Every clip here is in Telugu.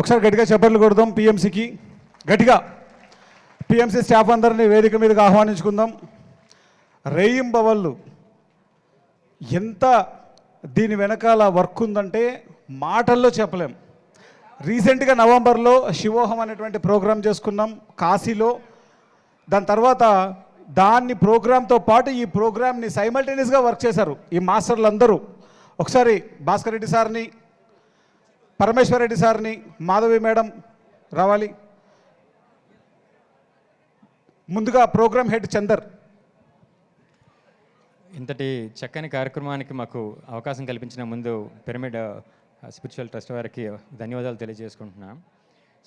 ఒకసారి గట్టిగా చెప్పర్లు కొడదాం పిఎంసికి. గట్టిగా. పిఎంసి స్టాఫ్ అందరినీ వేదిక మీదకి ఆహ్వానించుకుందాం. రేయింబవళ్ళు ఎంత దీని వెనకాల వర్క్ ఉందంటే మాటల్లో చెప్పలేం. రీసెంట్గా నవంబర్లో శివోహం అనేటువంటి ప్రోగ్రాం చేసుకున్నాం కాశీలో. దాని తర్వాత దాన్ని ప్రోగ్రామ్తో పాటు ఈ ప్రోగ్రామ్ని సైమల్టేనియస్గా వర్క్ చేశారు ఈ మాస్టర్లు అందరూ ఒకసారి భాస్కర్ రెడ్డి సార్ని పరమేశ్వర్ రెడ్డి సార్ని మాధవి మేడం రావాలి. ముందుగా ప్రోగ్రామ్ హెడ్ చందర్. ఇంతటి చక్కని కార్యక్రమానికి మాకు అవకాశం కల్పించిన ముందు పిరమిడ్ స్పిరిచువల్ ట్రస్ట్ వారికి ధన్యవాదాలు తెలియజేసుకుంటున్నాం.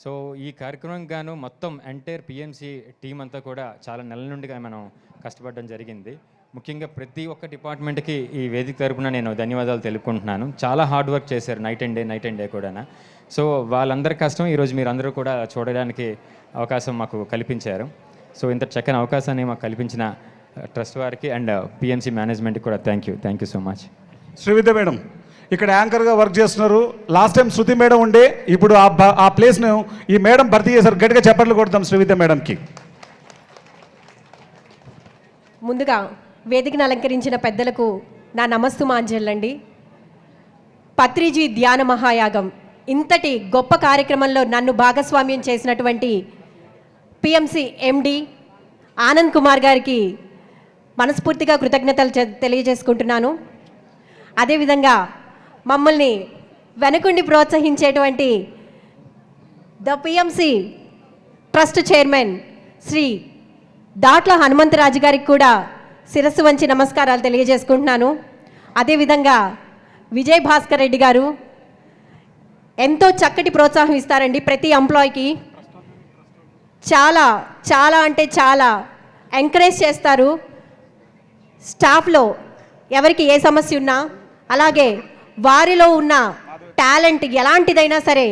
సో ఈ కార్యక్రమం గాను మొత్తం ఎంటైర్ పిఎంసి టీం అంతా కూడా చాలా నెలల నుండిగా మనం కష్టపడడం జరిగింది. ముఖ్యంగా ప్రతి ఒక్క డిపార్ట్మెంట్కి ఈ వేదిక తరపున నేను ధన్యవాదాలు తెలుపుకుంటున్నాను. చాలా హార్డ్ వర్క్ చేశారు night and day night and day కూడా సో వాళ్ళందరి కష్టం ఈరోజు మీరు అందరూ కూడా చూడడానికి అవకాశం మాకు కల్పించారు. సో ఇంత చక్కని అవకాశాన్ని మాకు కల్పించిన ట్రస్ట్ వారికి అండ్ పిఎంసి మేనేజ్మెంట్కి కూడా thank you. Thank you so much. Srividya madam ఇక్కడ యాంకర్గా వర్క్ చేస్తున్నారు. లాస్ట్ టైం శృతి మేడం ఉండే ఇప్పుడు ఆ ఆ ప్లేస్ను ఈ మేడం భర్తీ చేశారు. గట్టిగా చప్పట్లు కొడతాం శ్రీవిద్య మేడంకి. ముందుగా వేదికను అలంకరించిన పెద్దలకు నా నమస్తు మాంజల్లండి పత్రిజీ ధ్యాన మహాయాగం. ఇంతటి గొప్ప కార్యక్రమంలో నన్ను భాగస్వామ్యం చేసినటువంటి పిఎంసి ఎండి ఆనంద్ కుమార్ గారికి మనస్ఫూర్తిగా కృతజ్ఞతలు తెలియజేసుకుంటున్నాను. అదేవిధంగా మమ్మల్ని వెనుకుండి ప్రోత్సహించేటువంటి the PMC trust chairman Shri Datla Hanumantharaju గారికి కూడా శిరస్సు వంచి నమస్కారాలు తెలియజేసుకుంటున్నాను. అదేవిధంగా విజయ్ భాస్కర్ రెడ్డి గారు ఎంతో చక్కటి ప్రోత్సాహం ఇస్తారండి ప్రతి ఎంప్లాయ్కి. చాలా చాలా అంటే చాలా ఎంకరేజ్ చేస్తారు. స్టాఫ్లో ఎవరికి ఏ సమస్య ఉన్నా అలాగే వారిలో ఉన్న టాలెంట్ ఎలాంటిదైనా సరే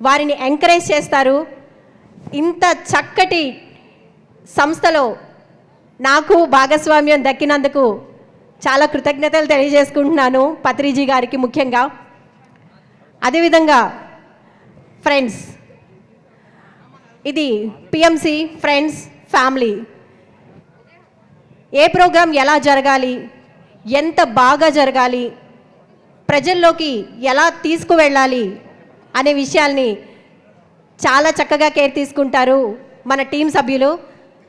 వారిని ఎంకరేజ్ చేస్తారు. ఇంత చక్కటి సంస్థలో నాకు భాగస్వామ్యం దక్కినందుకు చాలా కృతజ్ఞతలు తెలియజేసుకుంటున్నాను పత్రిజీ గారికి ముఖ్యంగా. అదేవిధంగా ఫ్రెండ్స్ ఇది పిఎంసి ఫ్రెండ్స్ ఫ్యామిలీ. ఏ ప్రోగ్రాం ఎలా జరగాలి ఎంత బాగా జరగాలి ప్రజల్లోకి ఎలా తీసుకువెళ్ళాలి అనే విషయాల్ని చాలా చక్కగా కేర్ తీసుకుంటారు మన టీం సభ్యులు.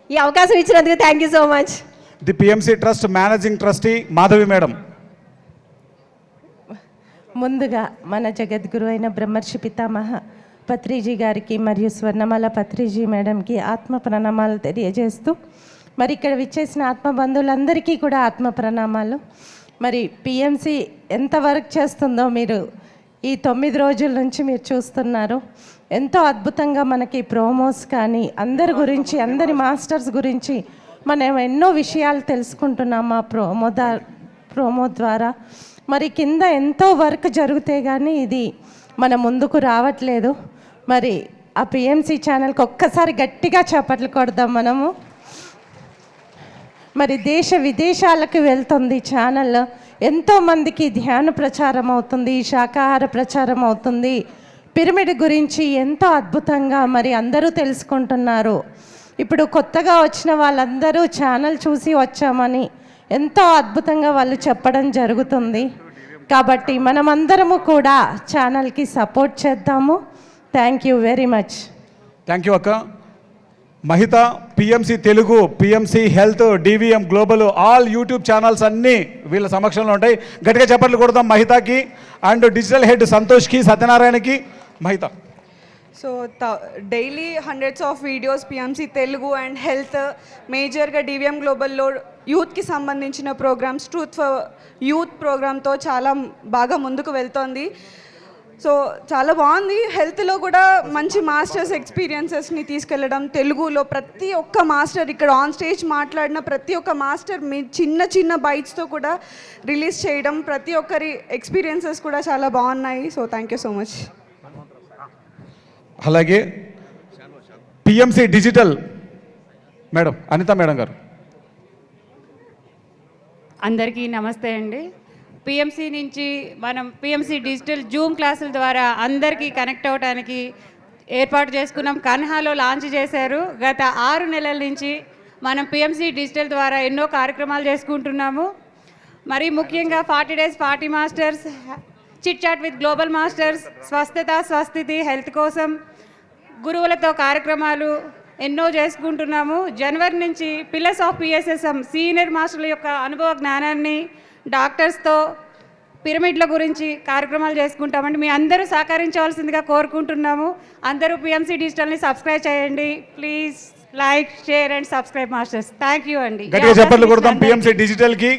ఈ అవకాశం ఇచ్చినందుకు thank you so much the PMC trust managing trustee Madhavi madam ముందుగా మన జగద్గురు అయిన బ్రహ్మర్షి పితామహ పత్రిజీ గారికి మరియు స్వర్ణమాల పత్రిజీ మేడంకి ఆత్మ ప్రణామాలు తెలియజేస్తూ మరి ఇక్కడ విచ్చేసిన ఆత్మ బంధువులందరికీ కూడా ఆత్మ ప్రణామాలు. మరి పిఎంసి ఎంత వర్క్ చేస్తుందో మీరు ఈ తొమ్మిది రోజుల నుంచి మీరు చూస్తున్నారు. ఎంతో అద్భుతంగా మనకి ప్రోమోస్ కానీ అందరి గురించి అందరి మాస్టర్స్ గురించి మనం ఎన్నో విషయాలు తెలుసుకుంటున్నాం ఆ ప్రోమో దా ప్రోమో ద్వారా. మరి కింద ఎంతో వర్క్ జరిగితే కానీ ఇది మన ముందుకు రావట్లేదు. మరి ఆ పిఎంసి ఛానల్కి ఒక్కసారి గట్టిగా చేపట్లు కొడదాం మనము. మరి దేశ విదేశాలకు వెళ్తుంది ఛానల్. ఎంతో మందికి ధ్యాన ప్రచారం అవుతుంది శాకాహార ప్రచారం అవుతుంది. పిరమిడ్ గురించి ఎంతో అద్భుతంగా మరి అందరూ తెలుసుకుంటున్నారు. ఇప్పుడు కొత్తగా వచ్చిన వాళ్ళందరూ ఛానల్ చూసి వచ్చామని ఎంతో అద్భుతంగా వాళ్ళు చెప్పడం జరుగుతుంది. కాబట్టి మనమందరము కూడా ఛానల్కి సపోర్ట్ చేద్దాము. Thank you very much. Thank you అక్క. Mahitha PMC Telugu PMC health DVM global all YouTube channels అన్నీ వీళ్ళ సమక్షంలో ఉంటాయి. గట్టిగా చెప్పట్లు కొడదాం మహితకి అండ్ డిజిటల్ హెడ్ సంతోష్కి సత్యనారాయణకి Mahita. So daily hundreds of videos PMC Telugu and health మేజర్గా డివిఎం గ్లోబల్లో యూత్కి సంబంధించిన ప్రోగ్రామ్స్ ట్రూత్ ఫర్ యూత్ ప్రోగ్రామ్తో చాలా బాగా ముందుకు వెళ్తోంది. సో చాలా బాగుంది. హెల్త్లో కూడా మంచి మాస్టర్స్ ఎక్స్పీరియన్సెస్ని తీసుకెళ్ళడం తెలుగులో ప్రతి ఒక్క మాస్టర్ ఇక్కడ ఆన్ స్టేజ్ మాట్లాడిన ప్రతి ఒక్క మాస్టర్ మీ చిన్న చిన్న బైట్స్తో కూడా రిలీజ్ చేయడం ప్రతి ఒక్కరి ఎక్స్పీరియన్సెస్ కూడా చాలా బాగున్నాయి. So thank you so much అలాగే PMC digital madam Anitha madam గారు. అందరికీ నమస్తే అండి. పిఎంసి నుంచి మనం పిఎంసి డిజిటల్ జూమ్ క్లాసుల ద్వారా అందరికీ కనెక్ట్ అవ్వడానికి ఏర్పాటు చేసుకున్నాం. కన్హాలో లాంచ్ చేశారు. గత ఆరు నెలల నుంచి మనం పిఎంసి డిజిటల్ ద్వారా ఎన్నో కార్యక్రమాలు చేసుకుంటున్నాము. మరి ముఖ్యంగా forty days forty masters chit chat with global masters స్వస్థత స్వస్థితి హెల్త్ కోసం గురువులతో కార్యక్రమాలు ఎన్నో చేసుకుంటున్నాము జనవరి నుంచి పిల్లర్స్ ఆఫ్ పిఎస్ఎస్ఎం సీనియర్ మాస్టర్ల యొక్క అనుభవ జ్ఞానాన్ని డాక్టర్స్తో పిరమిడ్ల గురించి కార్యక్రమాలు చేసుకుంటామండి మీ అందరూ సహకరించవలసిందిగా కోరుకుంటున్నాము. అందరూ పిఎంసి డిజిటల్ని సబ్స్క్రైబ్ చేయండి. Please like share and subscribe masters thank you అండి. ఈ గట్టిగా చెప్పట్లు అవకాశం కొడతాం ఇచ్చిన పిఎంసి డిజిటల్కి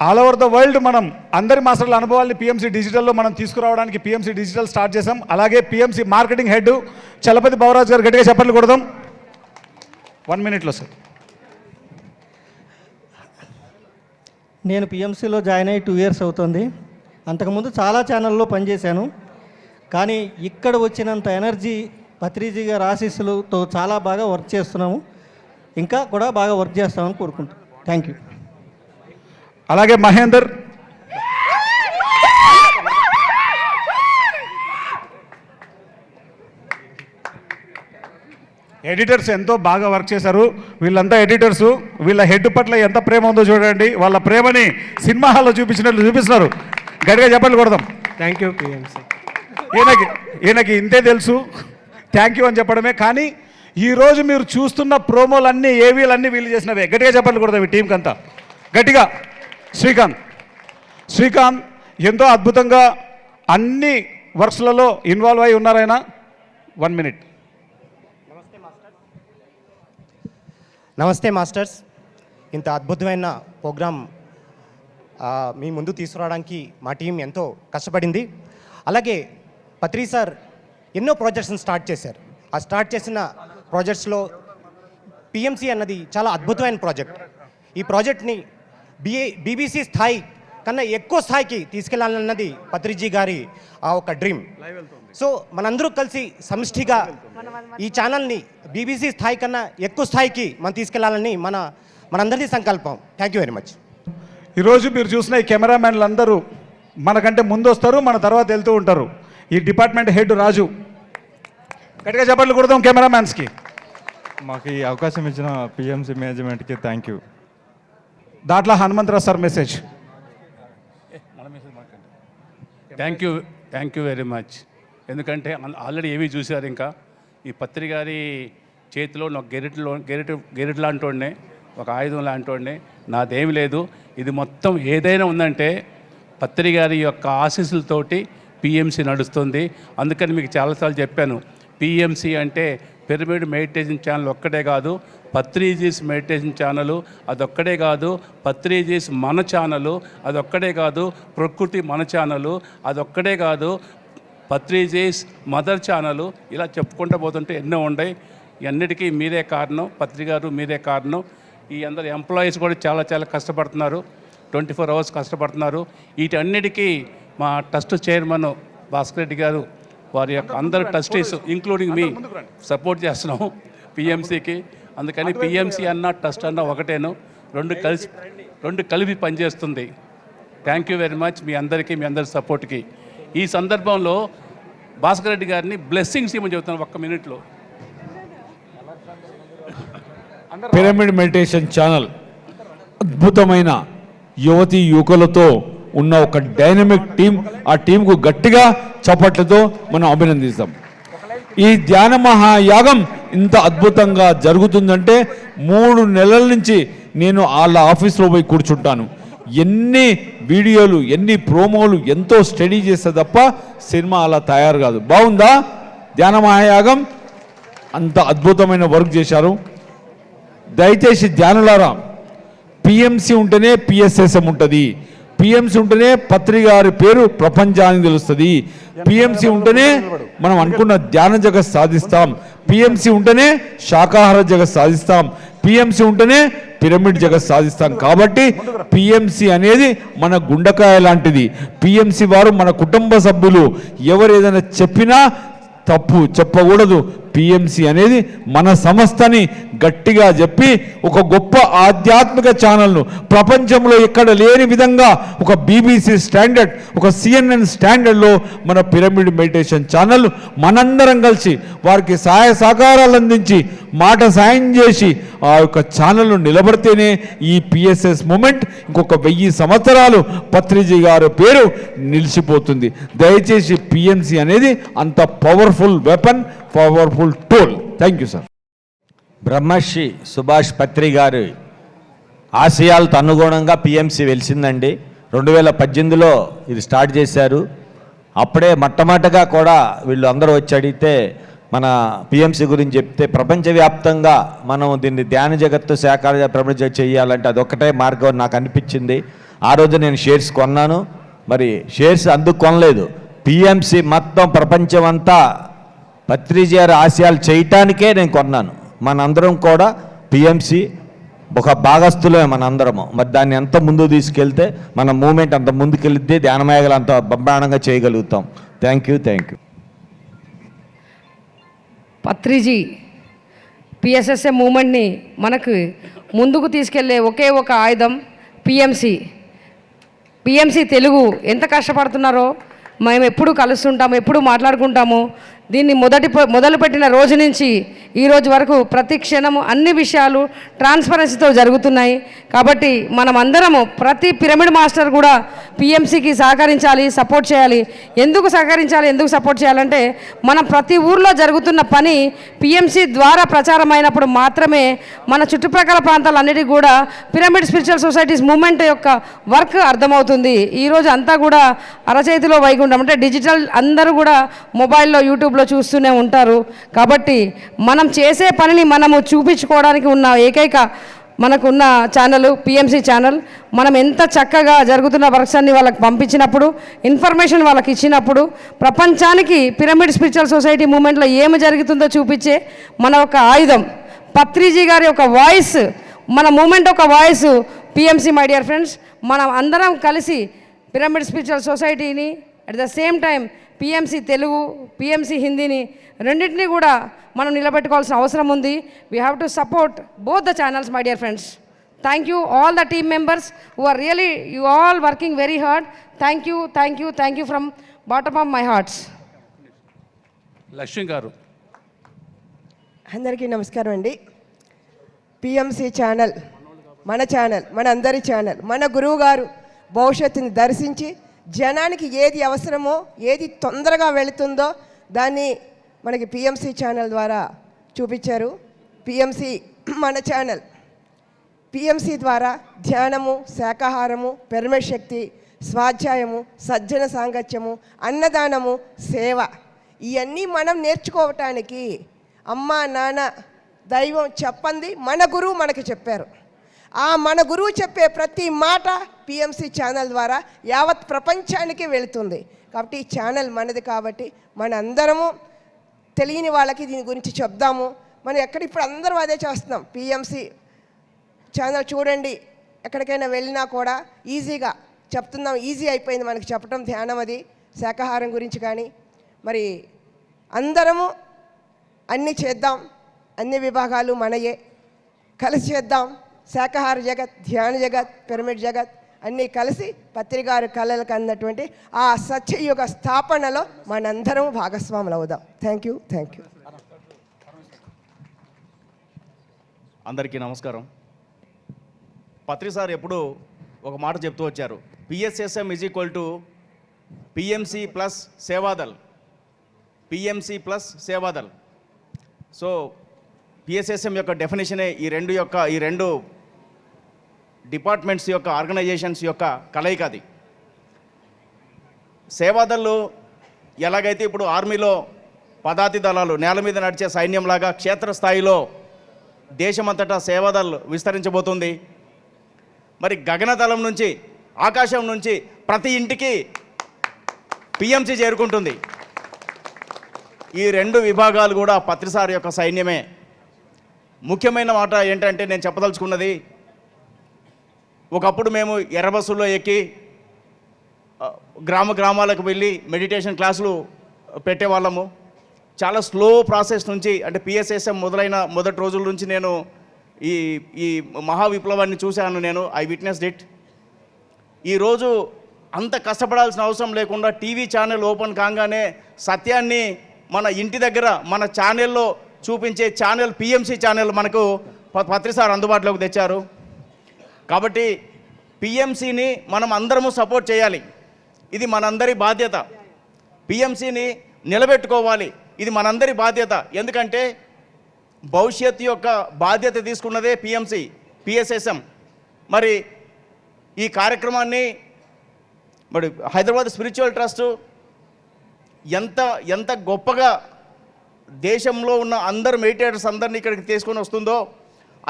ఆల్ ఓవర్ ద వరల్డ్ మనం అందరి మాస్టర్ల అనుభవాల్ని పిఎంసి డిజిటల్లో మనం తీసుకురావడానికి పిఎంసి డిజిటల్ స్టార్ట్ చేసాం అలాగే PMC marketing head Chalapathi Bavaraj గారు గట్టిగా చెప్పట్లు కొడదాం. వన్ మినిట్లో సార్ నేను పిఎంసీలో జాయిన్ అయ్యి టూ ఇయర్స్ అవుతుంది. అంతకుముందు చాలా ఛానల్లో పనిచేశాను. కానీ ఇక్కడ వచ్చినంత ఎనర్జీ పత్రిజీ గారి ఆశీస్సులతో చాలా బాగా వర్క్ చేస్తున్నాము. ఇంకా కూడా బాగా వర్క్ చేస్తామని కోరుకుంటున్నాను థ్యాంక్ యూ అలాగే మహేందర్. ఎడిటర్స్ ఎంతో బాగా వర్క్ చేశారు. వీళ్ళంతా ఎడిటర్స్ వీళ్ళ హెడ్ పట్ల ఎంత ప్రేమ ఉందో చూడండి. వాళ్ళ ప్రేమని సినిమా హాల్లో చూపించినట్లు చూపిస్తున్నారు. గట్టిగా చెప్పండి కొడదాం. థ్యాంక్ యూ ఈయనకి ఈయనకి ఇంతే తెలుసు. థ్యాంక్ యూ అని చెప్పడమే. కానీ ఈరోజు మీరు చూస్తున్న ప్రోమోలన్నీ ఏవీలన్నీ వీళ్ళు చేసినవే. గట్టిగా చెప్పండి కొడదాం ఈ టీంకి అంతా గట్టిగా. శ్రీకాంత్. శ్రీకాంత్ ఎంతో అద్భుతంగా అన్ని వర్క్స్లలో ఇన్వాల్వ్ అయి ఉన్నారాయన వన్ మినిట్. నమస్తే మాస్టర్స్. ఇంత అద్భుతమైన ప్రోగ్రామ్ మీ ముందు తీసుకురావడానికి మా టీం ఎంతో కష్టపడింది. అలాగే పత్రి సార్ ఎన్నో ప్రాజెక్ట్స్ని స్టార్ట్ చేశారు. ఆ స్టార్ట్ చేసిన ప్రాజెక్ట్స్లో పిఎంసి అన్నది చాలా అద్భుతమైన ప్రాజెక్ట్. ఈ ప్రాజెక్ట్ని బిఏ బీబీసీ స్థాయి కన్నా ఎక్కువ స్థాయికి తీసుకెళ్ళాలన్నది పత్రిజీ గారి ఆ ఒక డ్రీమ్. సో మనందరూ కలిసి సమిష్టిగా ఈ ఛానల్ని బీబీసీ స్థాయి కన్నా ఎక్కువ స్థాయికి మనం తీసుకెళ్ళాలని మన మనందరిది సంకల్పం. థ్యాంక్ యూ వెరీ మచ్ ఈరోజు మీరు చూసిన ఈ కెమెరామ్యాన్లు అందరూ మనకంటే ముందు వస్తారు మన తర్వాత వెళ్తూ ఉంటారు. ఈ డిపార్ట్మెంట్ హెడ్ రాజు. గట్టిగా చెప్పండి కొడదాం కెమెరామ్యాన్స్కి. మాకు ఈ అవకాశం ఇచ్చిన పిఎంసి మేనేజ్మెంట్కి థ్యాంక్ యూ దాంట్లో Hanumantharao sir message thank you thank you very much ఎందుకంటే ఆల్రెడీ ఏవి చూశారు ఇంకా? ఈ పత్రి గారి చేతిలో నాకు గెరిట్లో గెరిట్ గెరిట్ లాంటి ఒక ఆయుధం లాంటి నాదేమి లేదు. ఇది మొత్తం ఏదైనా ఉందంటే పత్రి గారి యొక్క ఆశీస్సులతోటి పిఎంసి నడుస్తుంది. అందుకని మీకు చాలాసార్లు చెప్పాను. పిఎంసి అంటే పిరమిడ్ మెడిటేషన్ ఛానల్ ఒక్కటే కాదు పత్రిజీస్ మెడిటేషన్ ఛానల్ అదొక్కడే కాదు పత్రిజీస్ మన ఛానల్ అదొక్కడే కాదు ప్రకృతి మన ఛానల్ అదొక్కడే కాదు పత్రిజీస్ మదర్ ఛానల్ ఇలా చెప్పుకుంటూ పోతుంటే ఎన్నో ఉన్నాయి ఇవన్నిటికీ మీరే కారణం పత్రికారు మీరే కారణం. ఈ అందరు ఎంప్లాయీస్ కూడా చాలా చాలా కష్టపడుతున్నారు ట్వంటీ ఫోర్ అవర్స్ కష్టపడుతున్నారు. వీటన్నిటికీ మా ట్రస్ట్ చైర్మన్ భాస్కర్ రెడ్డి గారు వారి యొక్క అందరు ట్రస్టీస్ ఇంక్లూడింగ్ మీ సపోర్ట్ చేస్తున్నాం పిఎంసికి అందుకని పిఎంసి అన్న ట్రస్ట్ అన్న ఒకటేను. రెండు కలిసి రెండు. కలిపి పనిచేస్తుంది. థ్యాంక్ యూ వెరీ మచ్ మీ అందరికీ మీ అందరి సపోర్ట్కి ఈ సందర్భంలో భాస్కర్ రెడ్డి గారిని బ్లెస్సింగ్స్ ఇవ్వమని చెబుతాను ఒక్క మినిట్లో పిరమిడ్ మెడిటేషన్ ఛానల్ అద్భుతమైన యువతి యువకులతో ఉన్న ఒక డైనమిక్ టీం ఆ టీంకు గట్టిగా చప్పట్లతో మనం అభినందిస్తాం. ఈ ధ్యాన మహాయాగం ఇంత అద్భుతంగా జరుగుతుందంటే మూడు నెలల నుంచి నేను వాళ్ళ ఆఫీస్లో పోయి కూర్చుంటాను. ఎన్ని వీడియోలు ఎన్ని ప్రోమోలు ఎంతో స్టడీ చేస్తే తప్ప సినిమా అలా తయారు కాదు. బాగుందా? ధ్యాన మహాయాగం అంత అద్భుతమైన వర్క్ చేశారు. దయచేసి ధ్యానులారా పిఎంసి ఉంటేనే పిఎస్ఎస్ఎం ఉంటుంది. పిఎంసి ఉంటేనే పత్రి గారి పేరు ప్రపంచానికి తెలుస్తుంది. పిఎంసి ఉంటేనే మనం అనుకున్న ధ్యాన జగత్ సాధిస్తాం. పిఎంసి ఉంటేనే శాకాహార జగత్ సాధిస్తాం. పిఎంసి ఉంటేనే పిరమిడ్ జగత్ సాధిస్తాం. కాబట్టి పిఎంసి అనేది మన గుండకాయ లాంటిది. పిఎంసి వారు మన కుటుంబ సభ్యులు. ఎవరు ఏదైనా చెప్పినా తప్పు చెప్పకూడదు. పిఎంసి అనేది మన సంస్థని గట్టిగా చెప్పి ఒక గొప్ప ఆధ్యాత్మిక ఛానల్ను ప్రపంచంలో ఎక్కడ లేని విధంగా ఒక బీబీసీ స్టాండర్డ్ ఒక సిఎన్ఎన్ స్టాండర్డ్లో మన పిరమిడ్ మెడిటేషన్ ఛానల్ మనందరం కలిసి వారికి సహాయ సహకారాలు అందించి మాట సాయం చేసి ఆ యొక్క ఛానల్ను నిలబడితేనే ఈ పిఎస్ఎస్ మూమెంట్ ఇంకొక వెయ్యి సంవత్సరాలు పత్రిజీ గారి పేరు నిలిచిపోతుంది. దయచేసి పిఎంసి అనేది అంత powerful weapon powerful tool thank you sir Brahmarshi Subhash Patri గారి ఆశయాలతో అనుగుణంగా పిఎంసి వెలిసిందండి. రెండు వేల పద్దెనిమిదిలో ఇది స్టార్ట్ చేశారు. అప్పుడే మొట్టమొదటగా కూడా వీళ్ళు అందరూ వచ్చి అడిగితే మన పిఎంసి గురించి చెప్తే ప్రపంచవ్యాప్తంగా మనం దీన్ని ధ్యాన జగత్తు శాఖ ప్రపంచ చేయాలంటే అదొక్కటే మార్గం నాకు అనిపించింది. ఆ రోజు నేను షేర్స్ కొన్నాను. మరి షేర్స్ అందుకు కొనలేదు. పిఎంసి మొత్తం ప్రపంచం అంతా పత్రిజీ ఆశయాలు చేయటానికే నేను కొన్నాను. మనందరం కూడా పిఎంసి ఒక భాగస్థులమే మనందరము. మరి దాన్ని ఎంత ముందు తీసుకెళ్తే మన మూమెంట్ అంత ముందుకెళ్తే ధ్యానమేగలు అంత బ్రహ్మాండంగా చేయగలుగుతాం. Thank you thank you Patriji PSSA మూమెంట్ని మనకు ముందుకు తీసుకెళ్ళే ఒకే ఒక ఆయుధం పిఎంసి పిఎంసి తెలుగు ఎంత కష్టపడుతున్నారో మేము ఎప్పుడు కలుస్తుంటాము ఎప్పుడు మాట్లాడుకుంటాము దీన్ని మొదటి మొదలుపెట్టిన రోజు నుంచి ఈ రోజు వరకు ప్రతి క్షణము అన్ని విషయాలు ట్రాన్స్పరెన్సీతో జరుగుతున్నాయి. కాబట్టి మనం అందరము ప్రతి పిరమిడ్ మాస్టర్ కూడా పిఎంసికి సహకరించాలి సపోర్ట్ చేయాలి. ఎందుకు సహకరించాలి ఎందుకు సపోర్ట్ చేయాలంటే మనం ప్రతి ఊర్లో జరుగుతున్న పని పిఎంసి ద్వారా ప్రచారం అయినప్పుడు మాత్రమే మన చుట్టుప్రక్కల ప్రాంతాలన్నిటికీ కూడా పిరమిడ్ స్పిరిచువల్ సొసైటీస్ మూమెంట్ యొక్క వర్క్ అర్థమవుతుంది. ఈరోజు అంతా కూడా అరచేతిలో వైకుంఠం అంటే డిజిటల్ అందరూ కూడా మొబైల్లో యూట్యూబ్ యూట్యూబ్లో చూస్తూనే ఉంటారు. కాబట్టి మనం చేసే పనిని మనము చూపించుకోవడానికి ఉన్న ఏకైక మనకున్న ఛానల్ పిఎంసి ఛానల్ మనం ఎంత చక్కగా జరుగుతున్న వర్క్స్ అన్ని వాళ్ళకి పంపించినప్పుడు ఇన్ఫర్మేషన్ వాళ్ళకి ఇచ్చినప్పుడు ప్రపంచానికి పిరమిడ్ స్పిరిచువల్ సొసైటీ మూమెంట్లో ఏమి జరుగుతుందో చూపించే మన ఒక ఆయుధం. పత్రిజీ గారి ఒక వాయిస్ మన మూమెంట్ ఒక voice PMC my dear friends మనం అందరం కలిసి పిరమిడ్ స్పిరిచువల్ సొసైటీని at the same time PMC Telugu PMC హిందీని రెండింటినీ కూడా మనం నిలబెట్టుకోవాల్సిన అవసరం ఉంది. We have to support both the channels my dear friends thank you all the team members who are really you all working very hard thank you thank you thank you from bottom of my hearts Lakshmi గారు. అందరికీ నమస్కారం అండి. పిఎంసి ఛానల్ మన ఛానల్ మన అందరి ఛానల్ మన గురువు గారు భవిష్యత్తుని దర్శించి జనానికి ఏది అవసరమో ఏది తొందరగా వెళుతుందో దాన్ని మనకి పిఎంసి ఛానల్ ద్వారా చూపించారు. పిఎంసి మన ఛానల్. పిఎంసి ద్వారా ధ్యానము శాకాహారము పిరమిడ్ శక్తి స్వాధ్యాయము సజ్జన సాంగత్యము అన్నదానము సేవ ఇవన్నీ మనం నేర్చుకోవటానికి అమ్మ నాన్న దైవం చెప్పంది మన గురువు మనకి చెప్పారు. ఆ మన గురువు చెప్పే ప్రతి మాట పిఎంసి ఛానల్ ద్వారా యావత్ ప్రపంచానికి వెళుతుంది. కాబట్టి ఈ ఛానల్ మనది కాబట్టి మన అందరము తెలియని వాళ్ళకి దీని గురించి చెప్దాము. మనం ఎక్కడ ఇప్పుడు అందరం అదే చేస్తున్నాం. పిఎంసి ఛానల్ చూడండి ఎక్కడికైనా వెళ్ళినా కూడా ఈజీగా చెప్తున్నాం. ఈజీ అయిపోయింది మనకి చెప్పడం ధ్యానం అది శాకాహారం గురించి కానీ. మరి అందరము అన్నీ చేద్దాం. అన్ని విభాగాలు మనయే. కలిసి చేద్దాం. శాకాహార జగత్ ధ్యాన జగత్ పిరమిడ్ జగత్ అన్నీ కలిసి పత్రికారు కళలకు అన్నటువంటి ఆ సత్యయుగ స్థాపనలో మనందరం భాగస్వాములు అవుదాం. థ్యాంక్ యూ థ్యాంక్ యూ అందరికీ నమస్కారం. పత్రి సార్ ఎప్పుడు ఒక మాట చెప్తూ వచ్చారు. PSSM is equal to PMC plus Sevadal PMC plus Sevadal so PSSM యొక్క డెఫినేషనే ఈ రెండు యొక్క ఈ రెండు డిపార్ట్మెంట్స్ యొక్క ఆర్గనైజేషన్స్ యొక్క కలయిక అది. సేవాదళ్ళు ఎలాగైతే ఇప్పుడు ఆర్మీలో పదాతి దళాలు నేల మీద నడిచే సైన్యంలాగా క్షేత్రస్థాయిలో దేశమంతటా సేవాదళ్ళు విస్తరించబోతుంది. మరి గగనతలం నుంచి ఆకాశం నుంచి ప్రతి ఇంటికి పిఎంసి చేరుకుంటుంది. ఈ రెండు విభాగాలు కూడా పత్రిసారి యొక్క సైన్యమే. ముఖ్యమైన మాట ఏంటంటే నేను చెప్పదలుచుకున్నది ఒకప్పుడు మేము ఎర్ర బస్సుల్లో ఎక్కి గ్రామ గ్రామాలకు వెళ్ళి మెడిటేషన్ క్లాసులు పెట్టేవాళ్ళము. చాలా స్లో ప్రాసెస్ నుంచి అంటే పిఎస్ఎస్ఎం మొదలైన మొదటి రోజుల నుంచి నేను ఈ ఈ మహా విప్లవాన్ని చూశాను నేను. ఐ విట్నెస్ డిట్ ఈరోజు అంత కష్టపడాల్సిన అవసరం లేకుండా టీవీ ఛానల్ ఓపెన్ కాగానే సత్యాన్ని మన ఇంటి దగ్గర మన ఛానల్లో చూపించే ఛానల్ పిఎంసి ఛానల్ మనకు ప- అందుబాటులోకి తెచ్చారు. కాబట్టి పిఎంసిని మనం అందరము సపోర్ట్ చేయాలి. ఇది మనందరి బాధ్యత. పిఎంసిని నిలబెట్టుకోవాలి. ఇది మనందరి బాధ్యత. ఎందుకంటే భవిష్యత్తు యొక్క బాధ్యత తీసుకున్నదే పిఎంసి పిఎస్ఎస్ఎం మరి ఈ కార్యక్రమాన్ని మరి హైదరాబాద్ స్పిరిచువల్ ట్రస్ట్ ఎంత ఎంత గొప్పగా దేశంలో ఉన్న అందరు మెడిటేటర్స్ అందరినీ ఇక్కడికి తీసుకొని వస్తుందో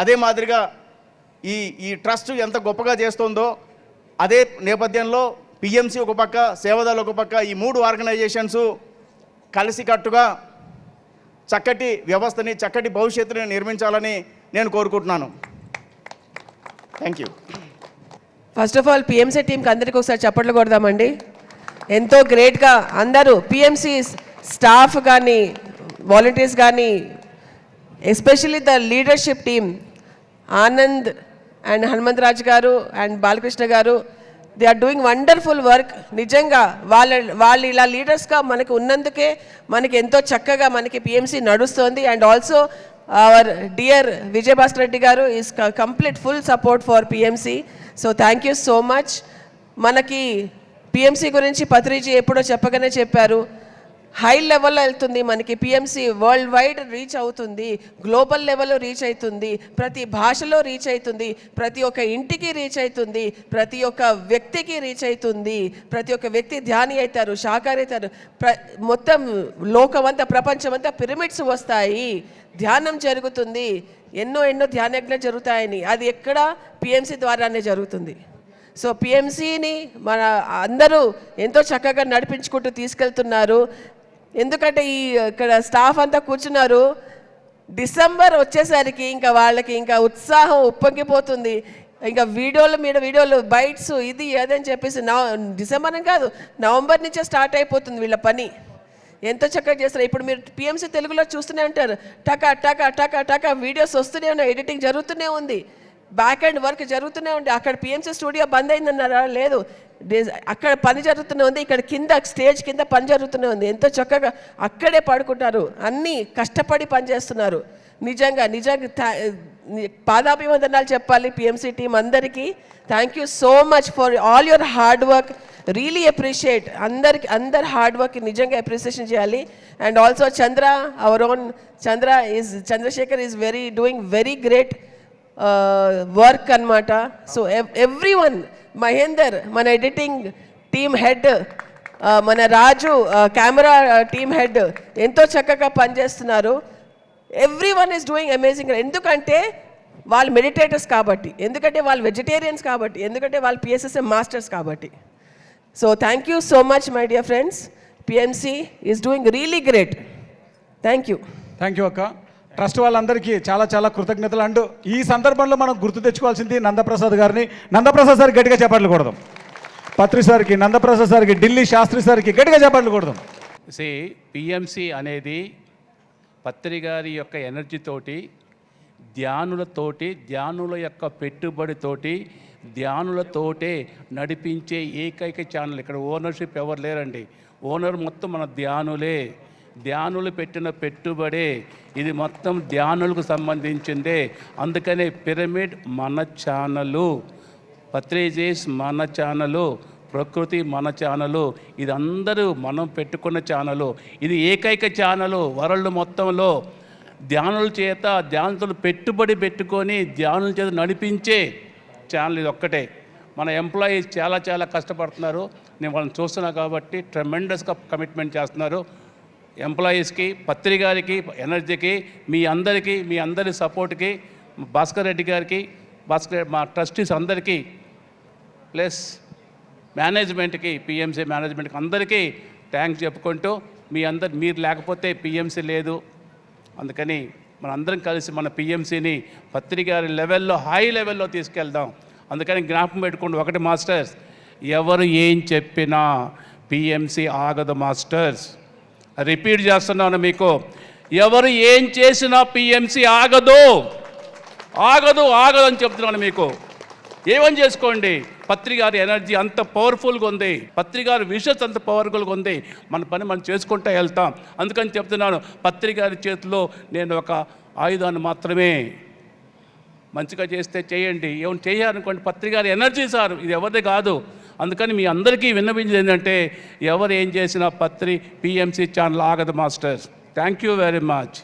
అదే మాదిరిగా ఈ ఈ ట్రస్ట్ ఎంత గొప్పగా చేస్తుందో అదే నేపథ్యంలో పిఎంసి ఒక పక్క సేవదాలు ఒక పక్క ఈ మూడు ఆర్గనైజేషన్స్ కలిసికట్టుగా చక్కటి వ్యవస్థని చక్కటి భవిష్యత్తుని నిర్మించాలని నేను కోరుకుంటున్నాను. Thank you first of all PMC టీంకి అందరికీ ఒకసారి చప్పట్లు కొడదామండి. ఎంతో గ్రేట్గా అందరూ పిఎంసీ స్టాఫ్ కానీ వాలంటీర్స్ కానీ especially the leadership team Anand and Hanumantharaj గారు అండ్ బాలకృష్ణ గారు they are doing wonderful work నిజంగా వాళ్ళ వాళ్ళు ఇలా లీడర్స్గా మనకు ఉన్నందుకే మనకి ఎంతో చక్కగా మనకి పిఎంసీ నడుస్తుంది. And also our dear Vijayabhaskar Reddy గారు is complete full support for PMC so thank you so much మనకి పిఎంసీ గురించి పత్రిజీ ఎప్పుడో చెప్పగానే చెప్పారు. హై లెవెల్లో వెళ్తుంది మనకి పిఎంసి వరల్డ్ వైడ్ రీచ్ అవుతుంది గ్లోబల్ లెవెల్లో రీచ్ అవుతుంది ప్రతి భాషలో రీచ్ అవుతుంది ప్రతి ఒక్క ఇంటికి రీచ్ అవుతుంది ప్రతి ఒక్క వ్యక్తికి రీచ్ అవుతుంది ప్రతి ఒక్క వ్యక్తి ధ్యాని అవుతారు శాకాహారి అవుతారు. ప్ర మొత్తం లోకమంతా ప్రపంచమంతా పిరమిడ్స్ వస్తాయి. ధ్యానం జరుగుతుంది. ఎన్నో ఎన్నో ధ్యానజ్ఞలు జరుగుతాయని. అది ఎక్కడ? పిఎంసి ద్వారానే జరుగుతుంది. సో పిఎంసిని మన అందరూ ఎంతో చక్కగా నడిపించుకుంటూ తీసుకెళ్తున్నారు. ఎందుకంటే ఈ ఇక్కడ స్టాఫ్ అంతా కూర్చున్నారు. డిసెంబర్ వచ్చేసరికి ఇంకా వాళ్ళకి ఇంకా ఉత్సాహం ఉప్పొంగిపోతుంది. ఇంకా వీడియోలు మీద వీడియోలు బైట్స్ ఇది అదని చెప్పేసి నవ డిసెంబర్ అని కాదు నవంబర్ నుంచే స్టార్ట్ అయిపోతుంది వీళ్ళ పని. ఎంతో చక్కగా చేస్తారు. ఇప్పుడు మీరు పిఎంసీ తెలుగులో చూస్తూనే ఉంటారు. టకా టకా టకా టకా వీడియోస్ వస్తూనే ఉన్నాయి ఎడిటింగ్ జరుగుతూనే ఉంది. బ్యాక్ అండ్ వర్క్ జరుగుతూనే ఉంది. అక్కడ పిఎంసీ స్టూడియో బంద్ అయిందన్నారా? లేదు. అక్కడ పని జరుగుతూనే ఉంది. ఇక్కడ కింద స్టేజ్ కింద పని జరుగుతూనే ఉంది. ఎంతో చక్కగా అక్కడే పడుకుంటారు అన్నీ కష్టపడి పని చేస్తున్నారు. నిజంగా నిజంగా పాదాభివందనాలు చెప్పాలి పిఎంసీ టీం అందరికీ. Thank you so much for all your hard work really appreciate అందరికి అందరి హార్డ్ వర్క్ నిజంగా అప్రిసియేషన్ చేయాలి. And also Chandra our own Chandra is Chandrashekar is very doing very great work అన్నమాట. సో ఎవ్రీ వన్ మహేందర్ మన ఎడిటింగ్ టీమ్ హెడ్ మన రాజు కెమెరా టీమ్ హెడ్ ఎంతో చక్కగా పనిచేస్తున్నారు. Every one is doing amazing ఎందుకంటే వాళ్ళు మెడిటేటర్స్ కాబట్టి ఎందుకంటే వాళ్ళు వెజిటేరియన్స్ కాబట్టి ఎందుకంటే వాళ్ళు పిఎస్ఎస్ఎం మాస్టర్స్ కాబట్టి. So thank you so much my dear friends PMC is doing really great thank you thank you అక్క. ట్రస్ట్ వాళ్ళందరికీ చాలా చాలా కృతజ్ఞతలు. అండ్ ఈ సందర్భంలో మనం గుర్తు తెచ్చుకోవాల్సింది నందప్రసాద్ గారిని. నందప్రసాద్ సార్ గట్టిగా చేపట్లు కొడదాం. పత్రి సార్కి నందప్రసాద్ సార్కి ఢిల్లీ శాస్త్రి సార్కి గట్టిగా చేపట్లు కొడదాం. సి పిఎంసి అనేది పత్రి గారి యొక్క ఎనర్జీతోటి ధ్యానులతోటి ధ్యానుల యొక్క పెట్టుబడితోటి ధ్యానులతోటే నడిపించే ఏకైక ఛానల్. ఇక్కడ ఓనర్షిప్ ఎవరు లేరండి? ఓనర్ మొత్తం మన ధ్యానులే. ధ్యానులు పెట్టిన పెట్టుబడే ఇది మొత్తం ధ్యానులకు సంబంధించిందే. అందుకనే పిరమిడ్ మన ఛానలు పత్రేజేస్ మన ఛానలు ప్రకృతి మన ఛానలు ఇది అందరూ మనం పెట్టుకున్న ఛానలు. ఇది ఏకైక ఛానలు వరల్డ్ మొత్తంలో. ధ్యానుల చేత ధ్యానులు పెట్టుబడి పెట్టుకొని ధ్యానుల చేత నడిపించే ఛానల్ ఇది ఒక్కటే. మన ఎంప్లాయీస్ చాలా చాలా కష్టపడుతున్నారు. నేను వాళ్ళని చూస్తున్నా కాబట్టి ట్రెమెండస్గా కమిట్మెంట్ చేస్తున్నారు. ఎంప్లాయీస్కి పత్రి గారికి ఎనర్జీకి మీ అందరికీ మీ అందరి సపోర్ట్కి భాస్కర్ రెడ్డి గారికి భాస్కర్ మా ట్రస్టీస్ అందరికీ ప్లస్ మేనేజ్మెంట్కి పిఎంసీ మేనేజ్మెంట్కి అందరికీ థ్యాంక్స్ చెప్పుకుంటూ మీ అందరు మీరు లేకపోతే పిఎంసీ లేదు. అందుకని మనందరం కలిసి మన పిఎంసీని పత్రికారి లెవెల్లో హై లెవెల్లో తీసుకెళ్దాం. అందుకని జ్ఞాపకం పెట్టుకోండి ఒకటి మాస్టర్స్ ఎవరు ఏం చెప్పినా పిఎంసీ ఆగదు మాస్టర్స్. రిపీట్ చేస్తున్నాను మీకు. ఎవరు ఏం చేసినా పిఎంసి ఆగదు. ఆగదు ఆగదు అని చెప్తున్నాను మీకు. ఏమని చేసుకోండి? పత్రికారి ఎనర్జీ అంత పవర్ఫుల్గా ఉంది. పత్రికారి విషస్ అంత పవర్ఫుల్గా ఉంది. మన పని మనం చేసుకుంటూ వెళ్తాం. అందుకని చెప్తున్నాను పత్రికారి చేతిలో నేను ఒక ఆయుధాన్ని మాత్రమే మంచిగా చేస్తే చేయండి. ఏమైనా చేయాలనుకోండి పత్రికారి ఎనర్జీ సార్ ఇది ఎవరిది కాదు. అందుకని మీ అందరికీ విన్నపించేది ఏంటంటే ఎవరు ఏం చేసినా పత్రి పిఎంసి ఛానల్ ఆగదు masters. Thank you very much